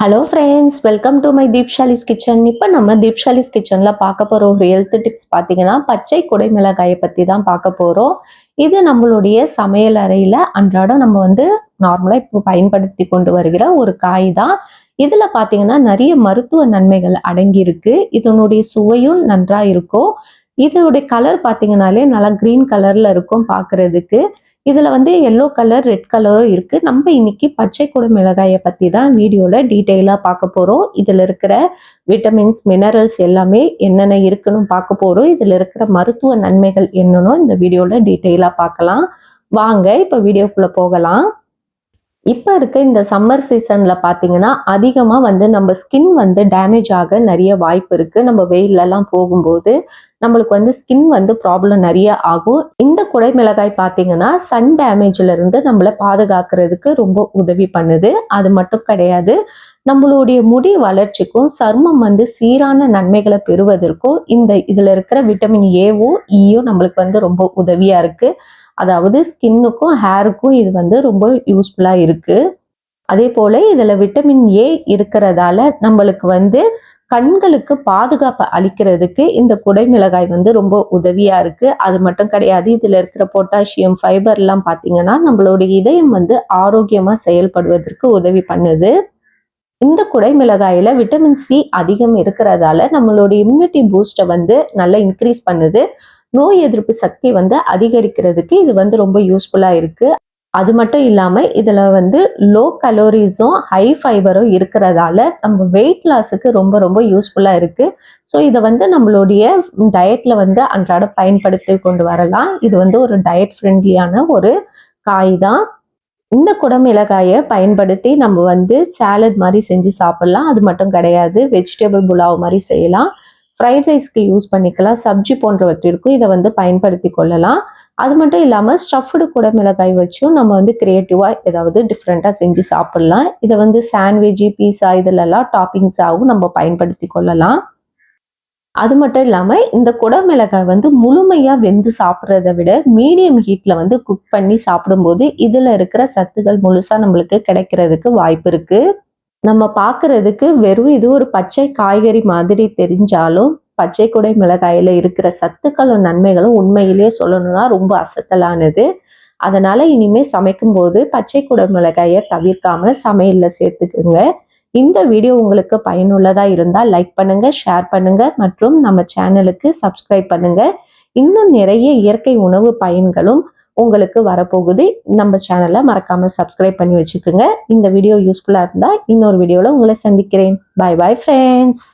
Hello friends welcome to my Deepshali's kitchen இப்போ நம்ம தீப்ஷாலிஸ் கிச்சனில் பார்க்க போகிற ஒரு ஹெல்த் டிப்ஸ் பார்த்தீங்கன்னா பச்சை குடைமிளகாயை பற்றி தான் பார்க்க போகிறோம் இது நம்மளுடைய சமையல் அறையில் அன்றாடம் நம்ம வந்து நார்மலாக இப்போ பயன்படுத்தி கொண்டு வருகிற ஒரு காய் தான் இதில் பார்த்தீங்கன்னா நிறைய மருத்துவ நன்மைகள் அடங்கியிருக்கு. இதனுடைய சுவையும் நன்றாக இருக்கும். இதனுடைய கலர் பார்த்தீங்கன்னாலே நல்லா க்ரீன் கலரில் இருக்கும் பார்க்குறதுக்கு. இதில் வந்து எல்லோ கலர் ரெட் கலரும் இருக்குது நம்ம இன்னைக்கு பச்சை குடை மிளகாயை பற்றி தான் வீடியோவில் டீட்டெயிலாக பார்க்க போகிறோம் இதில் இருக்கிற விட்டமின்ஸ் மினரல்ஸ் எல்லாமே என்னென்ன இருக்குன்னு பார்க்க போகிறோம் இதில் இருக்கிற மருத்துவ நன்மைகள் என்னன்னு இந்த வீடியோவில் டீட்டெயிலாக பார்க்கலாம். வாங்க இப்போ வீடியோக்குள்ளே போகலாம். இப்போ இருக்க இந்த சம்மர் சீசனில் பார்த்தீங்கன்னா அதிகமாக வந்து நம்ம ஸ்கின் வந்து டேமேஜ் ஆக நிறைய வாய்ப்பு இருக்குது நம்ம வெயிலெல்லாம் போகும்போது நம்மளுக்கு வந்து ஸ்கின் வந்து ப்ராப்ளம் நிறைய ஆகும். இந்த குடை மிளகாய் பார்த்தீங்கன்னா சன் டேமேஜ்ல இருந்து நம்மளை பாதுகாக்கிறதுக்கு ரொம்ப உதவி பண்ணுது. அது மட்டும் கிடையாது நம்மளுடைய முடி வளர்ச்சிக்கும் சர்மம் வந்து சீரான நன்மைகளை பெறுவதற்கும் இந்த இதுல இருக்கிற விட்டமின் ஏவும் ஈயும் நம்மளுக்கு வந்து ரொம்ப உதவியா இருக்கு. அதாவது ஸ்கின்னுக்கும் ஹேருக்கும் இது வந்து ரொம்ப யூஸ்ஃபுல்லா இருக்கு. அதே போல இதுல விட்டமின் ஏ இருக்கிறதால நம்மளுக்கு வந்து கண்களுக்கு பாதுகாப்பு அளிக்கிறதுக்கு இந்த குடைமிளகாய் வந்து ரொம்ப உதவியா இருக்கு. அது மட்டும் கிடையாது இதுல இருக்கிற பொட்டாசியம் ஃபைபர் எல்லாம் பாத்தீங்கன்னா நம்மளுடைய இதயம் வந்து ஆரோக்கியமா செயல்படுவதற்கு உதவி பண்ணுது. இந்த குடைமிளகாயில விட்டமின் சி அதிகம் இருக்கிறதால நம்மளுடைய இம்யூனிட்டி பூஸ்டை வந்து நல்லா இன்க்ரீஸ் பண்ணுது. நோய் எதிர்ப்பு சக்தி வந்து அதிகரிக்கிறதுக்கு இது வந்து ரொம்ப யூஸ்ஃபுல்லா இருக்கு. அது மட்டும் இல்லாமல் இதில் வந்து லோ கலோரிஸும் ஹை ஃபைபரும் இருக்கிறதால நம்ம வெயிட் லாஸுக்கு ரொம்ப ரொம்ப யூஸ்ஃபுல்லாக இருக்குது ஸோ இதை வந்து நம்மளுடைய டயட்டில் வந்து அன்றாட பயன்படுத்தி கொண்டு வரலாம். இது வந்து ஒரு டயட் ஃப்ரெண்ட்லியான ஒரு காய் தான் இந்த குடமிளகாயை பயன்படுத்தி நம்ம வந்து சாலட் மாதிரி செஞ்சு சாப்பிட்லாம். அது மட்டும் கிடையாது. வெஜிடபிள் புலாவ் மாதிரி செய்யலாம். ஃப்ரைட் ரைஸ்க்கு யூஸ் பண்ணிக்கலாம். சப்ஜி போன்றவற்றிற்கும் இதை வந்து பயன்படுத்தி கொள்ளலாம். அது மட்டும் இல்லாமல் ஸ்டஃப்டு கூட மிளகாய் வச்சும் நம்ம வந்து கிரியேட்டிவாக ஏதாவது டிஃப்ரெண்ட்டாக செஞ்சு சாப்பிட்லாம். இதை வந்து சாண்ட்விட்ஜ் பீஸா இதிலெல்லாம் டாப்பிங்ஸாகவும் நம்ம பயன்படுத்தி கொள்ளலாம். அது மட்டும் இல்லாமல் இந்த குடமிளகாய் வந்து முழுமையாக வெந்து சாப்பிட்றத விட மீடியம் ஹீட்டில் வந்து குக் பண்ணி சாப்பிடும்போது இதில் இருக்கிற சத்துகள் முழுசாக நம்மளுக்கு கிடைக்கிறதுக்கு வாய்ப்பு இருக்குது நம்ம பார்க்குறதுக்கு வெறும் இது ஒரு பச்சை காய்கறி மாதிரி தெரிஞ்சாலும் பச்சை குடை மிளகாயில் இருக்கிற சத்துக்களும் நன்மைகளும் உண்மையிலேயே சொல்லணும்னா ரொம்ப அசத்தலானது. அதனால இனிமே சமைக்கும் போது பச்சை குடை மிளகாயை தவிர்க்காம சமையல்ல சேர்த்துக்குங்க. இந்த வீடியோ உங்களுக்கு பயனுள்ளதா இருந்தால் லைக் பண்ணுங்க ஷேர் பண்ணுங்க மற்றும் நம்ம சேனலுக்கு சப்ஸ்கிரைப் பண்ணுங்க. இன்னும் நிறைய இயற்கை உணவு பயன்களும் உங்களுக்கு வரப்போகுது. நம்ம சேனலை மறக்காம சப்ஸ்கிரைப் பண்ணி வச்சுக்கோங்க. இந்த வீடியோ யூஸ்ஃபுல்லா இருந்தா இன்னொரு வீடியோல உங்களை சந்திக்கிறேன். பாய் பாய் ஃப்ரெண்ட்ஸ்